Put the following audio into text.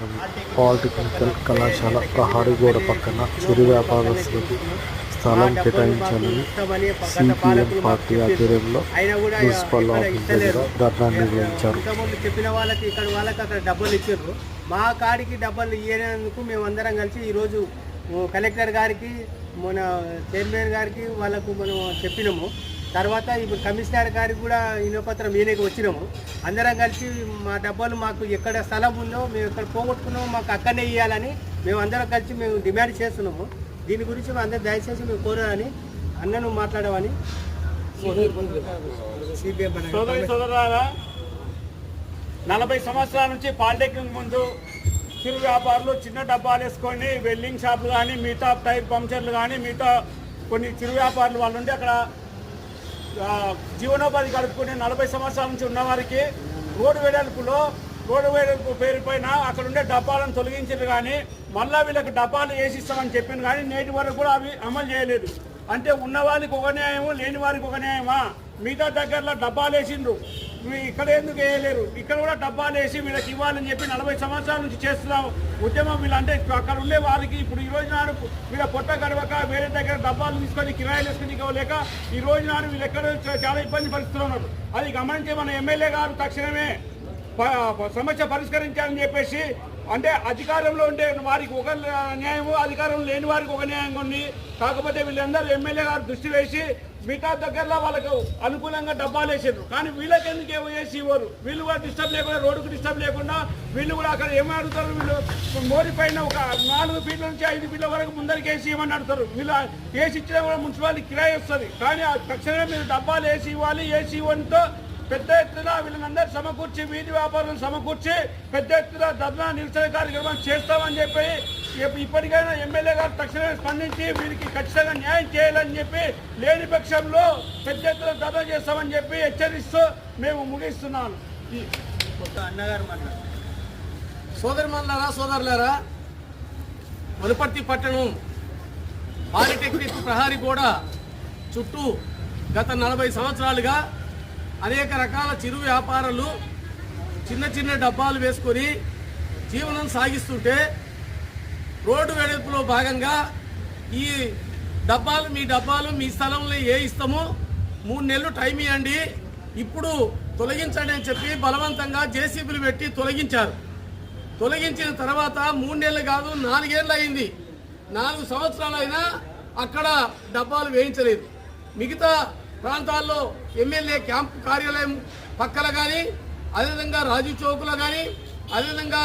పట్టణం పాలిటెక్నికల్ కళాశాల ప్రహారీ గోడ పక్కన చిరు వ్యాపారస్తులకు స్థలం కేటాయించాలని సిపిఎం పార్టీ ఆధ్వర్యంలో మున్సిపల్ ఆఫీస్ దగ్గర ధర్నా నిర్వహించారు. చెప్పిన వాళ్ళకి ఇక్కడ వాళ్ళకి అక్కడ డబ్బులు ఇచ్చారు మా కాడికి డబ్బులు ఇయ్యేందుకు మేము అందరం కలిసి ఈరోజు కలెక్టర్ గారికి మన చైర్మన్ గారికి వాళ్ళకు మనం చెప్పినాము. తర్వాత ఇప్పుడు కమిషనర్ గారికి కూడా ఇనపత్రం ఈయనకి వచ్చినాము. అందరం కలిసి మా డబ్బులు మాకు ఎక్కడ స్థలం ఉందో మేము ఎక్కడ పోగొట్టుకున్నామో మాకు అక్కడనే ఇవ్వాలని మేము అందరం కలిసి మేము డిమాండ్ చేస్తున్నాము. దీని గురించి మేము అందరూ దయచేసి మేము కోరాలని అన్నను మాట్లాడమని సోదరి నలభై సంవత్సరాల నుంచి పాలిటెక్నిక్ ముందు చిరు వ్యాపారులు చిన్న డబ్బాలు వేసుకొని వెల్డింగ్ షాపులు కానీ మిగతా టైర్ పంక్చర్లు కానీ మిగతా కొన్ని చిరు వ్యాపారులు వాళ్ళు ఉండి అక్కడ జీవనోపాధి గడుపుకునే నలభై సంవత్సరాల నుంచి ఉన్నవారికి రోడ్డు వెడల్పులో రోడ్డు వెడల్పు పేరుపైన అక్కడ ఉండే డబ్బాలను తొలగించారు కానీ మళ్ళా వీళ్ళకి డబ్బాలు వేసిస్తామని చెప్పింది కానీ నేటి వరకు కూడా అవి అమలు చేయలేదు. అంటే ఉన్న వాళ్ళకి ఒక న్యాయము లేని వారికి ఒక న్యాయమా? మిగతా దగ్గరలో డబ్బాలు వేసిండ్రు. ఇక్కడ ఎందుకు వేయలేరు? ఇక్కడ కూడా డబ్బాలు వేసి వీళ్ళకి ఇవ్వాలని చెప్పి నలభై సంవత్సరాల నుంచి చేస్తున్నాం ఉద్యమం వీళ్ళంటే అక్కడ ఉండే వారికి ఇప్పుడు ఈ రోజు నాడు వీళ్ళ పొట్ట గడవక వేరే దగ్గర డబ్బాలు తీసుకొని కిరాయిలు వేసుకుని ఇవ్వలేక ఈ రోజు నాడు వీళ్ళు ఎక్కడ చాలా ఇబ్బంది పరిస్థితులు ఉన్నారు. అది గమనించి మన ఎమ్మెల్యే గారు తక్షణమే ప- సమస్య పరిష్కరించాలని చెప్పేసి అంటే అధికారంలో ఉండే వారికి ఒక న్యాయము అధికారం లేని వారికి ఒక న్యాయం ఉంది. కాకపోతే వీళ్ళందరూ ఎమ్మెల్యే గారు దృష్టి వేసి మిగతా దగ్గరలో వాళ్ళకు అనుకూలంగా డబ్బాలు వేసారు కానీ వీళ్ళకి ఎందుకు ఏమో వేసి ఇవ్వరు? వీళ్ళు కూడా డిస్టర్బ్ లేకుండా రోడ్డుకు డిస్టర్బ్ లేకుండా వీళ్ళు కూడా అక్కడ ఏమని అడుగుతారు వీళ్ళు? మోరి పైన ఒక నాలుగు ఫీట్ల నుంచి ఐదు ఫీట్ల వరకు ముందరికి వేసి ఇవ్వమని అడుగుతారు వీళ్ళు వేసి ఇచ్చినా కూడా మున్సిపాలిటీ కిరాయి వస్తుంది. కానీ తక్షణమే మీరు డబ్బాలు వేసి ఇవ్వాలి వేసి ఇవ్వడంతో పెద్ద ఎత్తున వీళ్ళందరూ సమకూర్చి వీధి వ్యాపారులను సమకూర్చి పెద్ద ఎత్తున ధర్నా నిరసన కార్యక్రమం చేస్తామని చెప్పి ఇప్పటికైనా ఎమ్మెల్యే గారు తక్షణమే స్పందించి వీరికి ఖచ్చితంగా న్యాయం చేయాలని చెప్పి లేని పక్షంలో పెద్ద ఎత్తున ధర్నా చేస్తామని చెప్పి హెచ్చరిస్తూ మేము ముగిస్తున్నాను. ఈ- అన్నగారు మాట్లాడు. సోదరిమల్లారా సోదరులారా వనపర్తి పట్టణం పాలిటెక్నిక్ ప్రహారీ కూడా చుట్టూ గత నలభై సంవత్సరాలుగా అనేక రకాల చిరు వ్యాపారాలు చిన్న చిన్న డబ్బాలు వేసుకొని జీవనం సాగిస్తుంటే రోడ్డు వెడల్పులో భాగంగా ఈ డబ్బాలు మీ డబ్బాలు మీ స్థలంలో ఏ ఇస్తామో మూడు నెలలు టైం ఇవ్వండి. ఇప్పుడు తొలగించండి అని చెప్పి బలవంతంగా జేసీబీలు పెట్టి తొలగించారు. తొలగించిన తర్వాత మూడు నెలలు కాదు నాలుగేళ్ళు అయింది. నాలుగు సంవత్సరాలైనా అక్కడ డబ్బాలు వేయించలేదు. మిగతా ప్రాంతాల్లో ఎమ్మెల్యే క్యాంప్ కార్యాలయం పక్కల కానీ అదేవిధంగా రాజు చౌకులో కానీ అదేవిధంగా